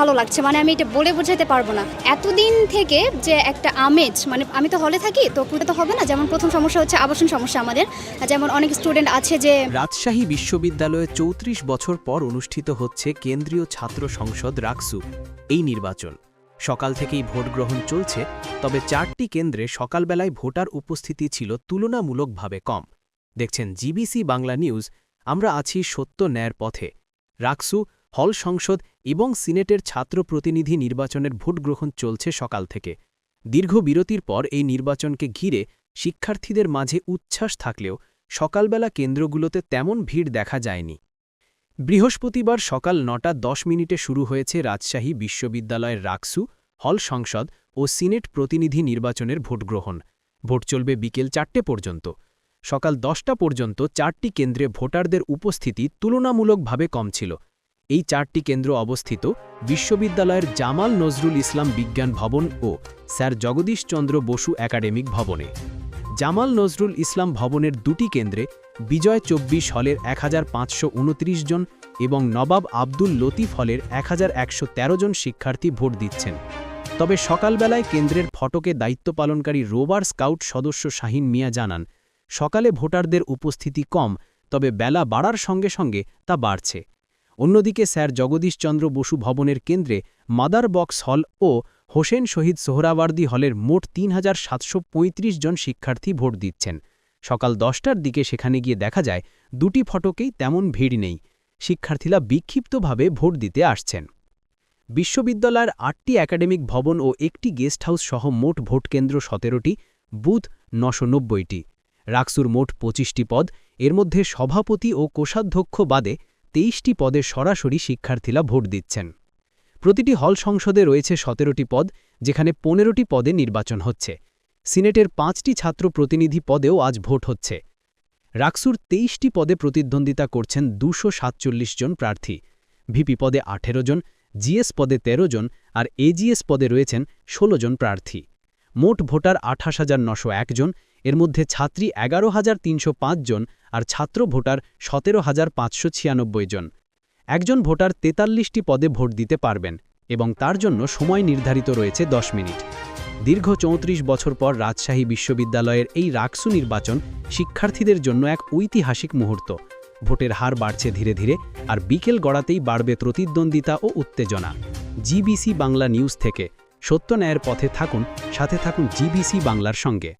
ভালো লাগছে মানে আমি এটা বলে বোঝাতে পারব না। এতদিন থেকে যে একটা আমেজ মানে আমি তো হলে থাকি, তো পুরো তো হবে না, যেমন প্রথম সমস্যা হচ্ছে আবাসন সমস্যা আমাদের যেমন অনেক স্টুডেন্ট আছে যে রাজশাহী বিশ্ববিদ্যালয়ে চৌত্রিশ বছর পর অনুষ্ঠিত হচ্ছে কেন্দ্রীয় ছাত্র সংসদ রাকসু এই নির্বাচন। সকাল থেকেই ভোট গ্রহণ চলছে, তবে চারটি কেন্দ্রে সকালবেলায় ভোটার উপস্থিতি ছিল তুলনামূলকভাবে কম। দেখছেন জিবিসি বাংলা নিউজ, আমরা আছি সত্য ন্যায়ের পথে। রাকসু হল সংসদ এবং সিনেটের ছাত্র প্রতিনিধি নির্বাচনের ভোট গ্রহণ চলছে সকাল থেকে। দীর্ঘ বিরতির পর এই নির্বাচনকে ঘিরে শিক্ষার্থীদের মাঝে উচ্ছ্বাস থাকলেও সকালবেলা কেন্দ্রগুলোতে তেমন ভিড় দেখা যায়নি। বৃহস্পতিবার সকাল নটা দশ মিনিটে শুরু হয়েছে রাজশাহী বিশ্ববিদ্যালয়ের রাকসু, হল সংসদ ও সিনেট প্রতিনিধি নির্বাচনের ভোটগ্রহণ ভোট চলবে বিকেল চারটে পর্যন্ত। সকাল দশটা পর্যন্ত চারটি কেন্দ্রে ভোটারদের উপস্থিতি তুলনামূলকভাবে কম ছিল। এই চারটি কেন্দ্র অবস্থিত বিশ্ববিদ্যালয়ের জামাল নজরুল ইসলাম বিজ্ঞান ভবন ও স্যার জগদীশ চন্দ্র বসু একাডেমিক ভবনে। জামাল নজরুল ইসলাম ভবনের দুটি কেন্দ্রে বিজয় চব্বিশ হলের এক হাজার পাঁচশো উনত্রিশ জন এবং নবাব আব্দুল লতিফ হলের এক হাজার একশো তেরো জন শিক্ষার্থী ভোট দিচ্ছেন। তবে সকালবেলায় কেন্দ্রের ফটকে দায়িত্ব পালনকারী রোবার স্কাউট সদস্য শাহিন মিয়া জানান, সকালে ভোটারদের উপস্থিতি কম, তবে বেলা বাড়ার সঙ্গে সঙ্গে তা বাড়ছে। অন্যদিকে স্যার জগদীশচন্দ্র বসু ভবনের কেন্দ্রে মাদার বক্স হল ও হোসেন শহীদ সোহরাওয়ার্দী হলের মোট তিন হাজার সাতশো পঁয়ত্রিশ জন শিক্ষার্থী ভোট দিচ্ছেন। সকাল দশটার দিকে সেখানে গিয়ে দেখা যায়, দুটি ফটকেই তেমন ভিড় নেই। শিক্ষার্থীরা বিক্ষিপ্তভাবে ভোট দিতে আসছেন। বিশ্ববিদ্যালয়ের আটটি একাডেমিক ভবন ও একটি গেস্ট হাউস সহ মোট ভোটকেন্দ্র সতেরোটি, বুথ নশো নব্বইটি। রাকসুর মোট পঁচিশটি পদ। এর মধ্যে সভাপতি ও কোষাধ্যক্ষ বাদে তেইশটি পদে সরাসরি শিক্ষার্থীরা ভোট দিচ্ছেন। প্রতিটি হল সংসদে রয়েছে সতেরোটি পদ, যেখানে পনেরোটি পদে নির্বাচন হচ্ছে। সিনেটের পাঁচটি ছাত্র প্রতিনিধি পদেও আজ ভোট হচ্ছে। রাকসুর তেইশটি পদে প্রতিদ্বন্দ্বিতা করছেন দুশো সাতচল্লিশ জন প্রার্থী। ভিপি পদে আঠেরো জন, জিএস পদে ১৩ জন আর এজিএস পদে রয়েছেন ১৬ জন প্রার্থী। মোট ভোটার আঠাশ হাজার নশো জন এর মধ্যে ছাত্রী এগারো হাজার তিনশো জন আর ছাত্র ভোটার সতেরো হাজার পাঁচশো ছিয়ানব্বই জন। একজন ভোটার তেতাল্লিশটি পদে ভোট দিতে পারবেন এবং তার জন্য সময় নির্ধারিত রয়েছে ১০ মিনিট। দীর্ঘ চৌত্রিশ বছর পর রাজশাহী বিশ্ববিদ্যালয়ের এই রাকসু নির্বাচন শিক্ষার্থীদের জন্য এক ঐতিহাসিক মুহূর্ত। ভোটের হার বাড়ছে ধীরে ধীরে আর বিকেল গড়াতেই বাড়বে প্রতিদ্বন্দ্বিতা ও উত্তেজনা। জিবিসি বাংলা নিউজ থেকে সত্য ন্যায়ের পথে থাকুন, সাথে থাকুন জিবিসি বাংলার সঙ্গে।